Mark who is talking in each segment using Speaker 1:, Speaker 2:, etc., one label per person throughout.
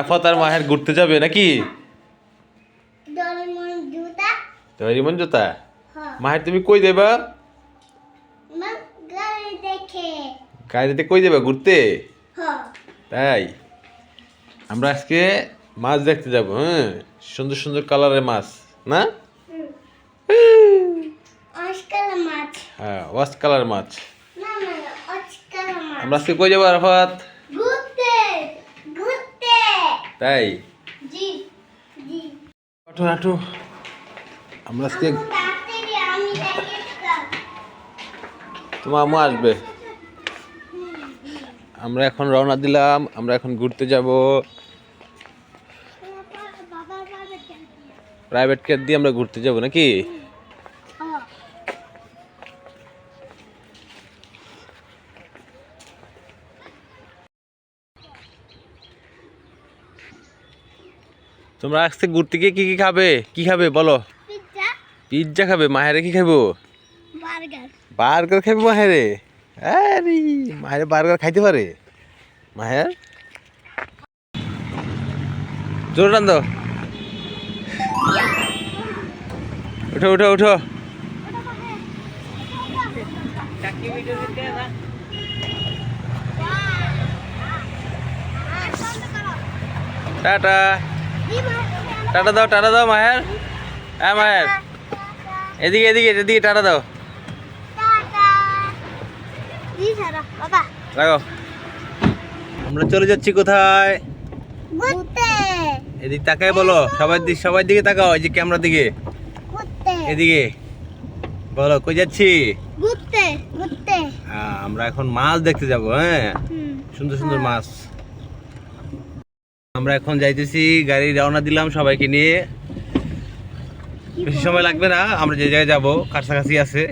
Speaker 1: আফাত আর মাহের ঘুরতে যাবে নাকি?
Speaker 2: ডোরেমন জুতা হ্যাঁ।
Speaker 1: মাহের তুমি কই দেবা? গাড়িতে কই দেবা ঘুরতে?
Speaker 2: হ্যাঁ।
Speaker 1: তাই? আমরা আজকে মাছ দেখতে যাব হ্যাঁ? সুন্দর সুন্দর কালারের মাছ না?
Speaker 2: মাছ।
Speaker 1: হ্যাঁ ওয়াশ কালার মাছ। আমরা আজকে কই যাব আরাফাত? তাই? আঠো আঠো আমরা আজকে তোমার আম্মু আসবে। আমরা এখন রওনা দিলাম আমরা এখন ঘুরতে যাব। প্রাইভেট কার দিয়ে আমরা ঘুরতে যাব নাকি? তোমরা আজকে ঘুরতে গিয়ে কি কি খাবে? কি খাবে বলো?
Speaker 2: পিজ্জা
Speaker 1: পিৎজা খাবে? মাহেরে কি খাব
Speaker 2: বার্গার।
Speaker 1: বার্গার খাবে মাহেরে? আরে মাহেরে বার্গার খাইতে পারে? মাহের? জোর টান দাও। উঠো উঠো উঠো। টাটা। টাটা দাও টাটা দাও মাহের। হ্যাঁ মাহের। এদিকে এদিকে এদিকে টাটা দাও।
Speaker 2: বাবা
Speaker 1: আমরা চলে যাচ্ছি কোথায়? এদিক তাকায় বলো। দিক সবার দিকে তাকাও এই যে ক্যামেরার দিকে। এদিকে। বলো কই যাচ্ছি? হ্যাঁ, আমরা এখন মাছ দেখতে যাব হ্যাঁ? সুন্দর সুন্দর মাছ। আমরা এখন যাইতেছি গাড়ি রওনা দিলাম সবাইকে নিয়ে। বেশি সময় লাগবে না আমরা যে জায়গায় যাব কাছাকাছি আছে।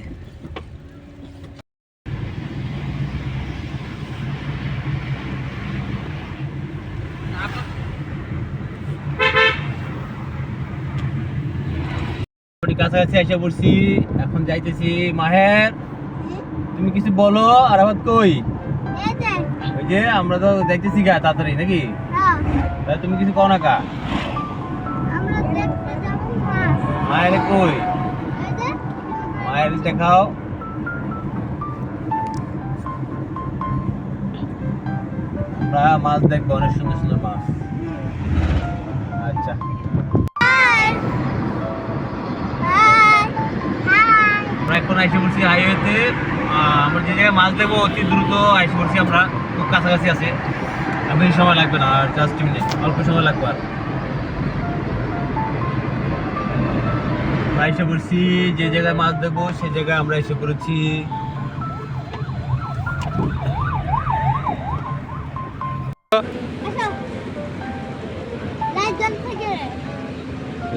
Speaker 1: কাছাকাছি এসে পড়ছি এখন যাইতেছি মাহের। তুমি কিছু বলো আর আবার কই ওই যে আমরা তো দেখতেছি গা তাড়াতাড়ি নাকি? তুমি কিছু কও না কা? মায়ের কই? মায়ের দেখাও আমরা মাছ দেখব অনেক সুন্দর সুন্দর মাছ। আচ্ছা। আমরা এখন আইসে পড়ছি হাইওয়েতে। আমরা যে জায়গায় মাছ দেবো অতি দ্রুত আইসে পড়ছি আমরা। খুব কাছাকাছি আছে। বেশি সময় লাগবে না আর জাস্ট মিনিট অল্প সময় লাগবে আর। এসে পড়ছি যে জায়গায় মাছ দেবো সে জায়গায় আমরা এসে পড়েছি।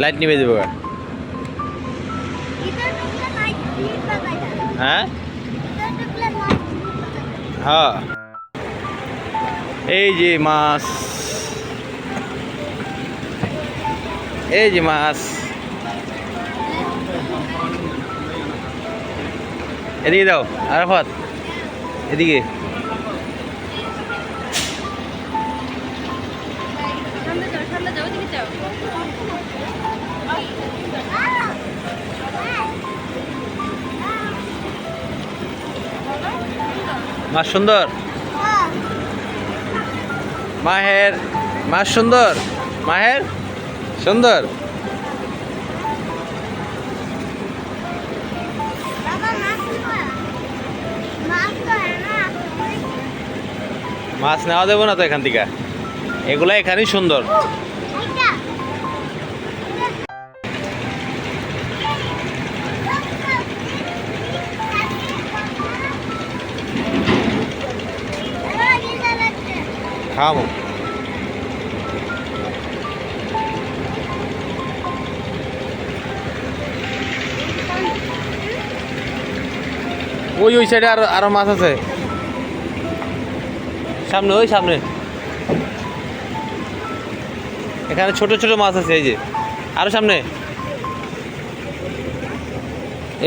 Speaker 2: লাইট
Speaker 1: নিবে দেবো হ্যাঁ? হ্যাঁ। এই যে মাছ। এই যে মাছ। এদিকে দাও আরাফাত। এদিকে। মাছ সুন্দর। মাহের, মা সুন্দর, মাহের, সুন্দর।
Speaker 2: মাছ
Speaker 1: নেওয়া দেবো না তো এখান থেকে। এগুলা এখানেই সুন্দর। খাব ওই ওই সাইডে আরও আরও মাছ আছে। সামনে, ওই সামনে। এখানে ছোট ছোট মাছ আছে, এই যে। আরও সামনে।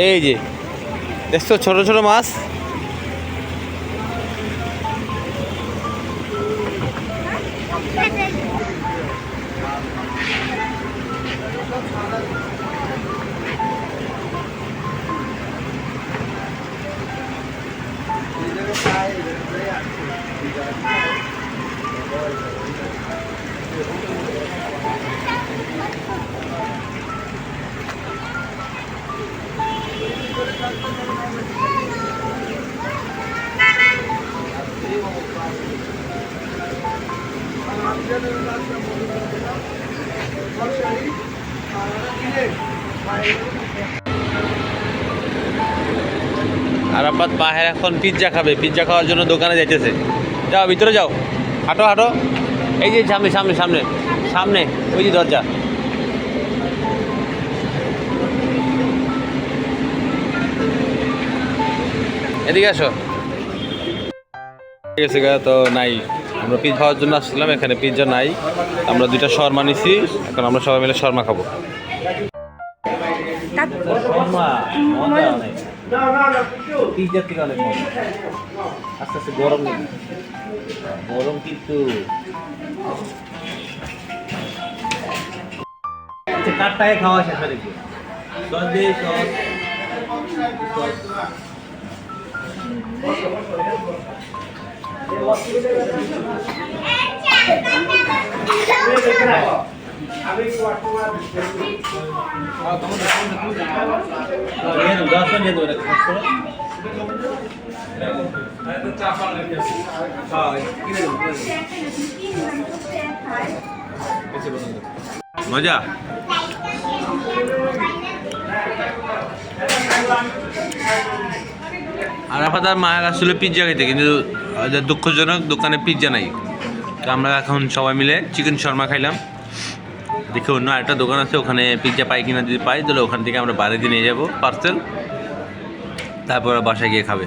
Speaker 1: এই যে। দেখছ, ছোট ছোট মাছ? 都藏在里面。আরাফাত বাহের এখন পিৎজা খাবে। পিৎজা খাওয়ার জন্য দোকানে যাইতেছে। যাও, ভিতরে যাও। হাঁটো হাঁটো। এই যে সামনে সামনে সামনে। সামনে, ওই যে দরজা। এদিকে আসো। ঠিক আছে তো নাই। আমরা পিৎজা খাওয়ার জন্য আসছিলাম, এখানে পিৎজা নাই। আমরা দুইটা শর্মা নিছি, এখন আমরা সবাই মিলে শর্মা খাব। শর্মা অনেক। পিৎজার থেকে অনেক মজা। আস্তে আস্তে গরম গরম কিন্তু আচ্ছা, কাঠটাকে খাওয়া শেষ হয়ে দেখি সস দিয়ে সস। সস। মজা? আরাফাত আর মায়ের আসলে পিৎজা খেতে কিন্তু দুঃখজনক দোকানে পিৎজা নাই। তো আমরা এখন সবাই মিলে চিকেন শর্মা খাইলাম। দেখে অন্য আরেকটা দোকান আছে, ওখানে পিৎজা পাই কিনা যদি পাই, তাহলে ওখান থেকে আমরা বাড়িতে নিয়ে যাব পার্সেল তারপর বাসায় গিয়ে খাবে।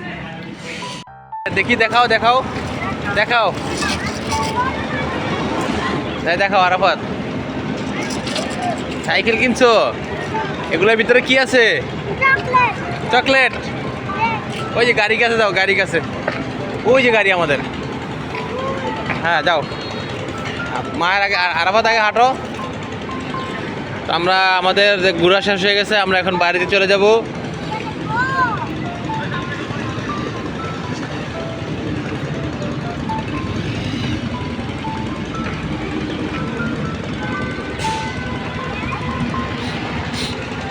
Speaker 1: দেখি, দেখাও দেখাও দেখাও। তাই দেখাও, আরাফাত। সাইকেল কিনছো? এগুলোর ভিতরে কি আছে?
Speaker 2: চকলেট।
Speaker 1: ওই যে গাড়ি কাছে যাও, গাড়ি কাছে। ওই যে গাড়ি আমাদের। হ্যাঁ যাও। মায়ের আগে আর- আরাফাত আগে হাঁটো। আমরা আমাদের যে ঘোরা শেষ হয়ে গেছে, আমরা এখন বাড়িতে চলে যাব।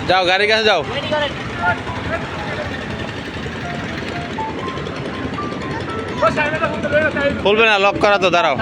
Speaker 1: যাও, গাড়ির কাছে যাও। খুলবে না লক করা তো, দাঁড়াও।